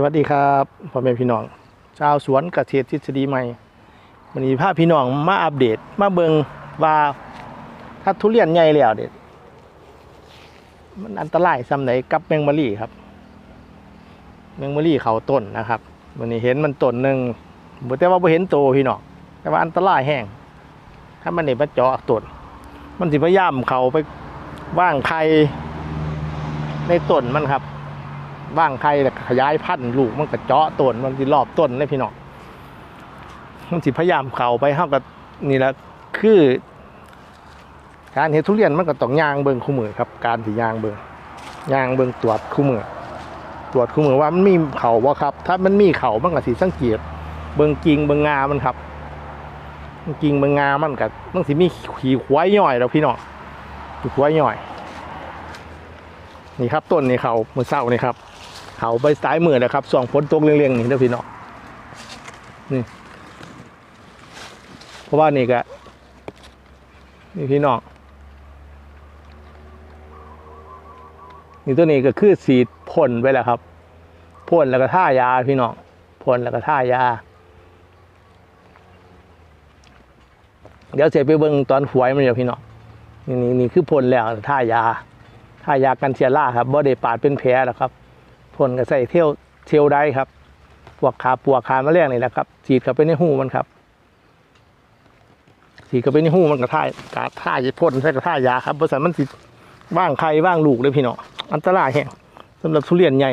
สวัสดีครับพ่อแม่พี่น้อง ชาวสวนเกษตรทฤษฎีใหม่วันนี้พาพี่น้องมาอัปเดต มาเบิงว่าถ้าทุเรียนใหญ่แล้วเด็ดมันอันตรายซ้ำไหนกับแมงมะลี่ครับแมงมะลี่เขาต้นนะครับวันนี้เห็นมันต้นหนึ่งบแต่ว่าบ่เห็นโตพี่น้องแต่ว่าอันตรายแห้งถ้ามันเด็มาเจาะต้นมันสิพยายามเขาไปว่างไข่ในต้นมันครับ ว่างไข่แล้วขยายพันธุ์ลูกมันก็เจาะต้นมันสิรอบต้นเลยพี่น้องมันสิพยายามเข้าไปเฮากับนี่แหละคือการเห็ดทุเรียนมันก็ต้องยางเบิ่งคู่มือครับ การสิยางเบิ่งยางเบิ่งตรวจคู่มือตรวจคู่มือว่ามันมีเข่าบ่ครับ ถ้ามันมีเข่ามันก็สิสังเกตเบิ่งกิ่งเบิ่งงามันครับกิ่งเบิ่งงามันก็มันสิมีขีควายย่อยแล้วพี่น้องขีควายย่อย นี่ครับต้นนี่เขามือเศร้านี่ครับ เขาไปซ้ายมือนะครับส่องฝนตกเรียงๆนี่เด้อพี่น้องนี่ เพราะว่านี่ก็นี่พี่น้องนี่ตัวนี้ก็คือสีพ่นไปแล้วครับพ่นแล้วก็ท่ายาพี่น้องพ่นแล้วก็ท่ายา เดี๋ยวเสร็จไปเบิ่งตอนหวยมันเดี๋ยวพี่น้องนี่นี่นี่คือพ่นแล้วท่ายาท่ายากันเชื้อราครับบ่ได้ปาดเป็นแผลหรอกครับ พ่นก็ใส่เที่ยวเที่ยวได้ครับพวกขาปวกขาแมลงนี่แหละครับฉีดเข้าไปในหูมันครับฉีดเข้าไปในหูมันก็ท่ายกาท่ายพ่นใส่กระท่ายาครับบริษัทมันสิว่างไข่ว่างลูกเลยพี่เน้องอันตรายแฮงสำหรับทุเรียนใหญ่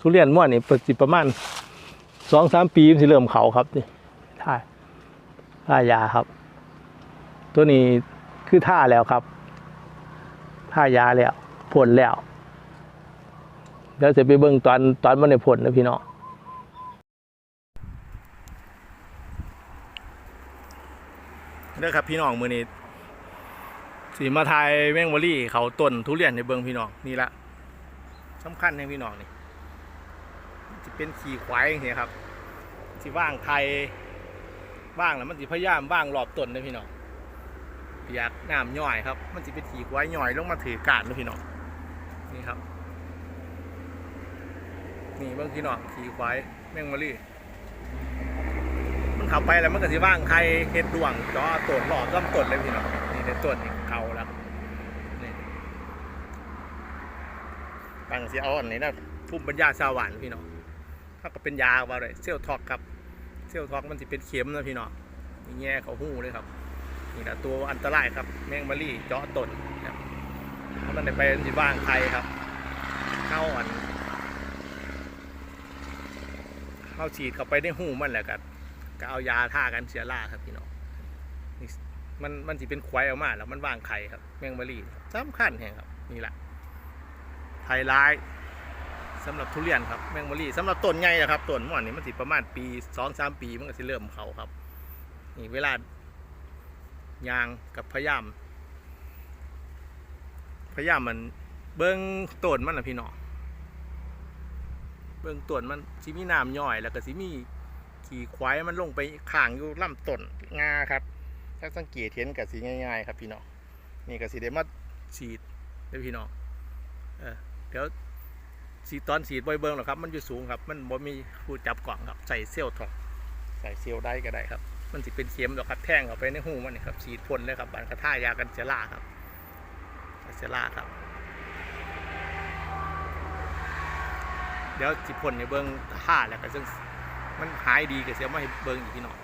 ทุเรียนม่วนนี่เปิดสิประมาณสองสามปีมันสิเริ่มเขาครับนี่ท่าท่ายาครับ ตัวนี้คือท่าแล้วครับท่ายาแล้วผลแล้ว เดี๋ยวจะไปเบิ่งตอนตอนมันในผลนะพี่น้องเด้อครับพี่น้องมือนี้สีมาไทายแมงวอรี่เขาต้นทุเรียนในเบิ่งพี่น้องนี่ละสำคัญในพี่น้องนี่จะเป็นขี่ควายอย่างเงี้ยครับที่ว่างไทยว่างแล้วมันสิพยายามว่างรอบต้นนะพี่น้องเปียกน้ำย่อยครับ มันจะเป็นถีกไว้ย่อยลงมาถือกาดเลยพี่น้องนี่ครับ นี่เบื้องพี่น้องถีกไว้แมงมะลี่มันขับไปแล้วมันก็สิว่างใครเห็ดดวงจอตดหลอดต้มตดเลยพี่น้องนี่ในต้นนี่เขาแล้วนี่ตั้งสีเอาอันนี้นะพุ่มปัญญาชาวหวานพี่น้องถ้าก็เป็นยาว่าเลยเซลท็อกครับเซลท็อกมันจะเป็นเข็มนะพี่น้องนี่แง่เขาหู้เลยครับนี่แหละตัวอันตรายครับแมงมะลี่เจาะตนครับถ้ามันได้ไปที่บ้านใครครับเข้าอัน เข้าฉีดเข้าไปในหูมันแหละครับก็เอายาท่ากันเชื้อราครับพี่น้องนี่มันมันสิเป็นควายออกมาแล้วมันวางไข่ครับแมงมะลีสำคัญแห่งครับนี่แหละไฮไลท์สำหรับทุเรียนครับแมงมะลีสำหรับต้นใหญ่นะครับต้นหม่อนนี่มันสิประมาณปีสองสามปีมันก็สิเริ่มเขาครับนี่เวลายางกับพยายามพยายามมันเบิ้งต้นมันนะพี่น้อง เบิ้งต้นมันสิมีน้ำย่อยแล้วก็สิมีขี่ควายมันลงไปข้างอยู่ลำต้นงาครับ ถ้าสังเกตเห็นกับสีง่ายๆ ครับพี่น้องนี่ก็สีเดมาฉีดเด้อพี่น้องเออเดี๋ยวสีตอนฉีดบ่อยเบิ้งหรอกครับ มันอยู่สูงครับ มันบ่มีผู้จับกล่องครับ ใส่เซลล์ถอกใส่เซลล์ได้ก็ได้ครับ มันสิเป็นเข็มดอกครับแท่งเข้าไปในหูมันนี่ครับฉีดพ่นเลยครับบานกระท่ายากันเชื้อราครับเชื้อราครับ เดี๋ยวจิพ่นในเบิ้งท่าแล้วก็ซึ่งมันหายดีก็เสียมาให้เบิ้งอีกพี่น้อง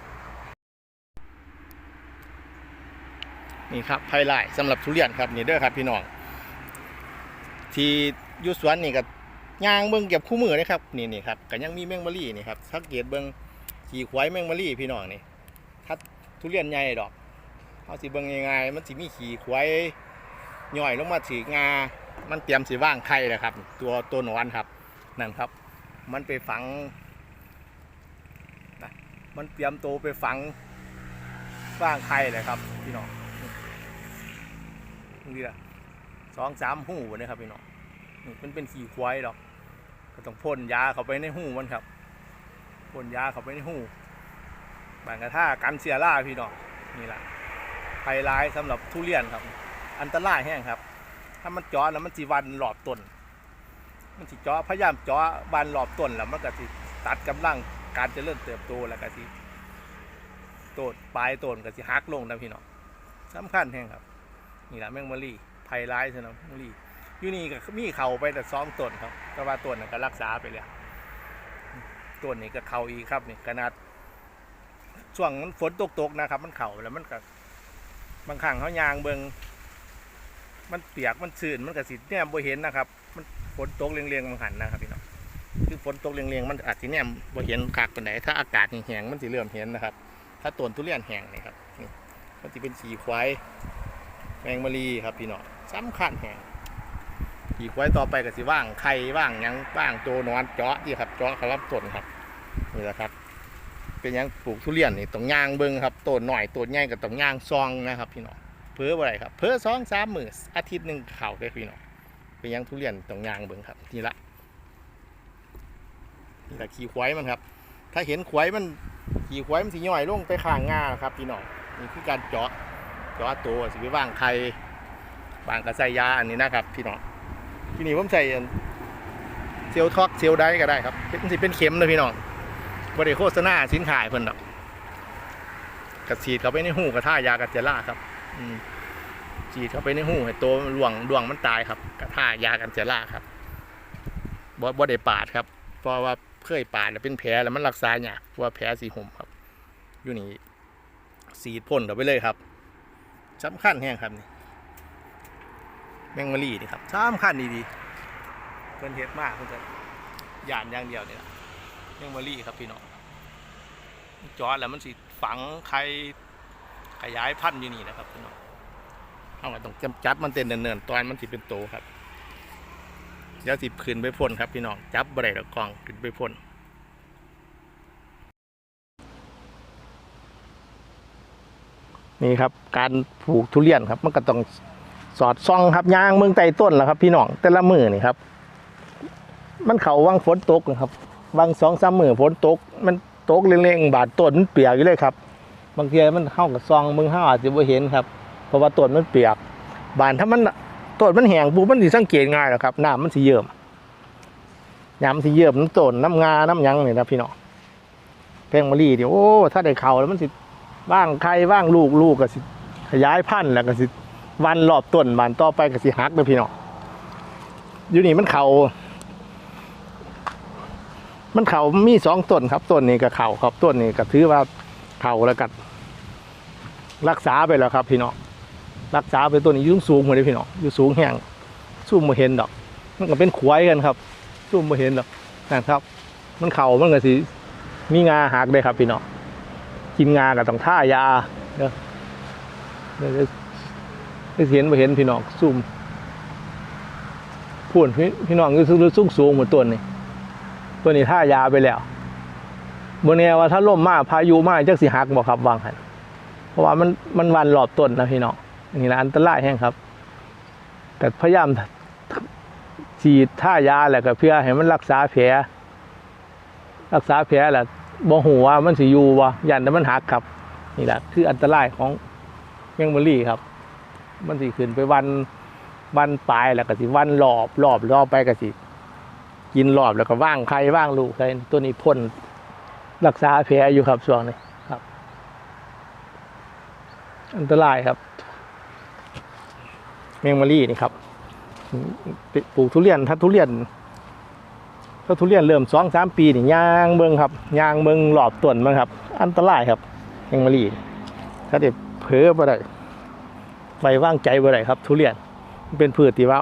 นี่ครับไฮไลท์สำหรับทุเรียนครับนี่เด้อครับพี่น้องที่ยุสวนนี่กับยางเบิ้งเก็บคู่มือเลยครับนี่นี่ครับก็ยังมีแมงมะลี่นี่ครับสังเกตเบิ้งขี่ควายแมงมะลี่พี่น้องนี่ถ้าทุเรียนใหญ่ดอกเอาสิเบิ่งยังไงมันสิมีขี่ควายย่อยลงมาถืองา มันเตรียมสิว่างไข่แล้วครับ ตัวตัวหนอนครับ นั่นครับ มันไปฝังนะมันเตรียมตัวไปฝังว่างไข่เลยครับพี่น้องนี่ละสองสามหูนะครับพี่น้องมันเป็นขี่ควายดอกก็ต้องพ่นยาเข้าไปในหูมันครับพ่นยาเข้าไปในหูบางกระท่ากันเสียล่าพี่น้องนี่แหละไฮไลท์สำหรับทุเรียนครับ อันตรายแห้งครับ ถ้ามันจอดแล้วมันจีวันหลอบต้น มันสิเจาะพยายามเจาะบานรอบต้นแล้วมันก็สิตัดกำลังการเจริญเติบโตแล้วก็สิต้นปลายต้นก็สิหักลงนะพี่น้องสำคัญแห่งครับนี่แหละแมงมะลีไผ่ร้ายใช่ไหมแมงมะลีอยู่นี่ก็มีเข่าไปแต่สองต้นครับแต่ว่าต้นก็รักษาไปแล้วต้นนี้ก็เข่าอีกครับนี่ขนาดช่วงมันฝนตกๆนะครับ มันเข่าแล้วมันก็บางครั้งเขายางเบิงมันเปียกมันชื้นมันก็สิเนี่ยบ่เห็นนะครับ มัน ฝนตกเรียงๆมันหันนะครับพี่น้องคือฝนตกเรียงๆมันอาจจะเนี่ยบ่เห็นคักเปานใดถ้าอากาศแห้งมันสิเริ่มเห็นนะครับ ถ้าต้นทุเรียนแห้งนี่ครับนี่มันจะเป็นสีควายแมงมะลีครับพี่น้องสำคัญแห่งอีกไว้ต่อไปก็สิว่างไข่ว่างยังว่างโจนอนเจาะที่ครับเจาะขารับต้นครับนี่แหละครับ เป็นยังปลูกทุเรียนนี่ต้องย่างเบิ้งครับต้นหน่อยต้นใหญ่ก็ต้องย่างซองนะครับ พี่น้องเพื่ออะไรครับ เพื่อสองสามมืออาทิตย์หนึ่งเข่าได้พี่น้อง เป็นหยังทุเรียนต้องยางเบิ้งครับนี่ละนี่ละขี้ควายมันครับ ถ้าเห็นควายมันขี้ควายมันสิย่อยลงไปข้างงาครับพี่น้องนี่คือการเจาะเจอตัวสิไปว่างไข่บางกระใส่ยาอันนี้นะครับ พี่น้องที่นี่ผมใส่เซลท็อกเซลได้ก็ได้ครับเป็นสิเป็นเข็มเลยพี่น้องบริโฆษณาสินค้าให้เพิ่นดอกกระฉีดเข้าไปในหูกระท่ายากระเจล่าครับ อืม ฉีดเข้าไปในหูให้ตัวหลวงดวงมันตายครับกระท่ายากันเจล่าครับบ่บ่ได้ปาดครับ เพราะว่าเคยปาดแล้วเป็นแผลแล้วมันรักษาเนี่ยากเพราะว่าแผลสีห่มครับ อยู่นี่สีดพ่นเข้าไปเลยครับสำคัญแห้งครับนี่แมงมะลีนี่ครับสำคัญดีๆเพิ่นเฮ็ดมากเพิ่นจะย่านอย่างเดียวนี่ล่ะแมงมะลีครับพี่น้องจอดแล้วมันสิฝังไข่ขยายพันธุ์อยู่นี่นะครับพี่น้อง เอาต้องจำจับมันเต้นเนินๆตอนมันสิเป็นโตครับเดี๋ยวสิขึ้นไปพ่นครับพี่น้องจับบ่ได้ดอกกล้องขึ้นไปพ่นนี่ครับ การปลูกทุเรียนครับ มันก็ต้องสอดซองครับยางเมืองไต่ต้นแหละครับ พี่น้องแต่ละมือนี่ครับ มันเขาวังฝนตกนะครับวังสองสามมือฝนตก มันตกเร่งๆบาดต้นมันเปียกอยู่เลยครับ บางทีมันเข้ากับซองมึงเข้าอาจจะไม่เห็นครับ เพราะว่าต้นมันเปียก บานถ้ามันต้นมันแห้งปุ๊บมันสิสังเกตง่ายหรอกครับน้ำมันสิเยิ่มน้ำมันสิเยิ่มน้ำต้นน้ำงาน้ำยังนี่นะพี่น้องแพงมะลีเดี๋ยวโอ้ถ้าได้เข่าแล้วมันสิว่างไข่ว่างลูกลูกก็สิขยายพันธุ์แล้วก็สิวันรอบต้นบานต่อไปก็สิหักเลยพี่น้องอยู่นี่มันเขามันเขามีสองต้นครับต้นนี้ก็เขาครับต้นนี้ก็ถือว่าเขาแล้วก็รักษาไปแล้วครับพี่น้อง รักษาไปต้นนี้อยุ่งสูงหมดเลยพี่น้องอยู่สูงแห้งสู้มาเห็นดอก มันก็เป็นขวายกันครับ สู้มาเห็นดอกนะครับ มันเข่ามันก็สิมีงาหักเลยครับพี่น้องกินงากับต้องท่ายาเด้อเดี๋ยวจะเห็นไปเห็นพี่น้องซุ่มพูดพี่พี่น้องก็สูงสูงเหมือนตัวนี้ตัวนี้ท่ายาไปแล้วบนแนวว่าถ้าล่มมากพายุมากจักสิหักบอกครับวางหันเพราะว่ามันมันวันหลอบต้นนะพี่น้อง นี่นะอันตรายแห้งครับ แต่พยายามฉีดท่ายาแหละก็เพื่อให้มันรักษาแผลรักษาแผลแหละบ่หูว่ามันสิอยู่วะยันแต่มันหักครับนี่แหละคืออันตรายของแมงมะลี่ครับ มันสิขึ้นไปวันวันปลายแล้วก็สิวันรอบรอบรอบไปก็สิกินรอบแล้วก็ว่างไข่ว่างลูกใส่ตัวนี้พ่นรักษาแผลอยู่ครับช่วงนี้ครับ อันตรายครับ แมงมะลี่นี่ครับปลูกทุเรียนถ้าทุเรียนถ้าทุเรียนเริ่มสองสามปีนี่ยางเบิงครับยางเบิงหลอบต้นมันครับ อันตรายครับแมงมะลีถ้าเด็เผลอบ่ได้ไว้ว่างใจบ่ได้ครับ ทุเรียนเป็นพืชที่ว่า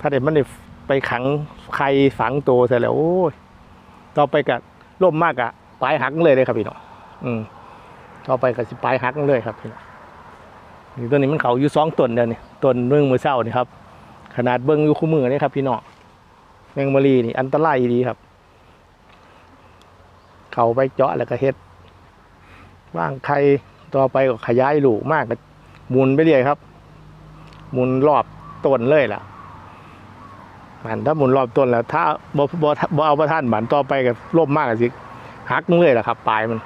ถ้าเด็มันได้ไปขังใครฝังตัวเสร็จแล้วโอ้ยต่อไปกับล่มมากอะปลายหักเลยเลยครับพี่น้องอืมต่อไปกับสิปลายหักเลยครับพี่น้อง นี่ต้นนี้มันเขาอยู่สองต้นเดียวนี่ต้นเมืองมือเศร้านี่ครับ ขนาดเบิ้งอยู่คู่มือนี่ครับ พี่น้องแมงมะลีนี่ อันตรายดีครับ เขาไปเจาะแล้วก็เฮ็ดว่างไข่ต่อไปก็ขยายลูกมากก็หมุนไปเรื่อยครับ หมุนรอบต้นเลยล่ะมันถ้าหมุนรอบต้นแล้ว ถ้าบ่บ่บ่เอาประท่านบันต่อไปก็ล่มมากสิหักเลยล่ะครับ ปลายมัน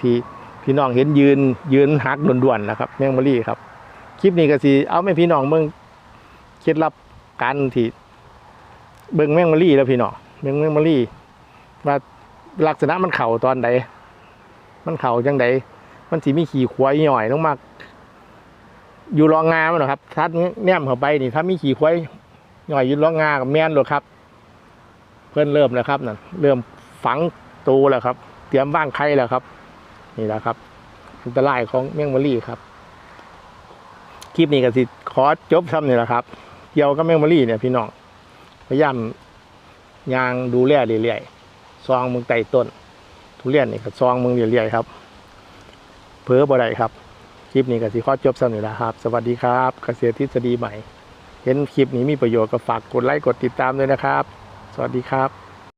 ที่ พี่น้องเห็นยืนยืนหักด่วนๆนะครับแมงมะลีครับ คลิปนี้ก็สิเอาไม่พี่น้องเมืองเคล็ดลับการที่เบิ่งแมงมะลี่แล้วพี่น้องเบิ่งแมงมะลี่ว่าลักษณะมันเข่าตอนใดมันเข่าจังใดมันสิมีขี่ควายหน่อยลงมาอยู่รองงามันเหรอครับถ้าแนมเข้าไปนี่ถ้ามีขี่ควายหน่อยอยู่รองงากับแม่นเลยครับ เพื่อนเริ่มแล้วครับนั่นเริ่มฝังตูแล้วครับ เตรียมว่างไข่แล้วครับ นี่แหละครับอันตรายของแมงมะลี่ครับ คลิปนี้ก็สิขอจบซ้ำนี่แหละครับ เกี่ยวกับแมงมะลี่เนี่ยพี่น้องพยายามยางดูแลเรื่อยๆซองมึงไต่ต้น ทุเรียนนี่ก็ซองมึงเรื่อยๆครับเพ้อบ่ได้ครับ คลิปนี้ก็สิขอจบซ้ำนี่แหละครับ สวัสดีครับเกษตรทฤษฎีใหม่ เห็นคลิปนี้มีประโยชน์ก็ฝากกดไลค์กดติดตามด้วยนะครับ สวัสดีครับ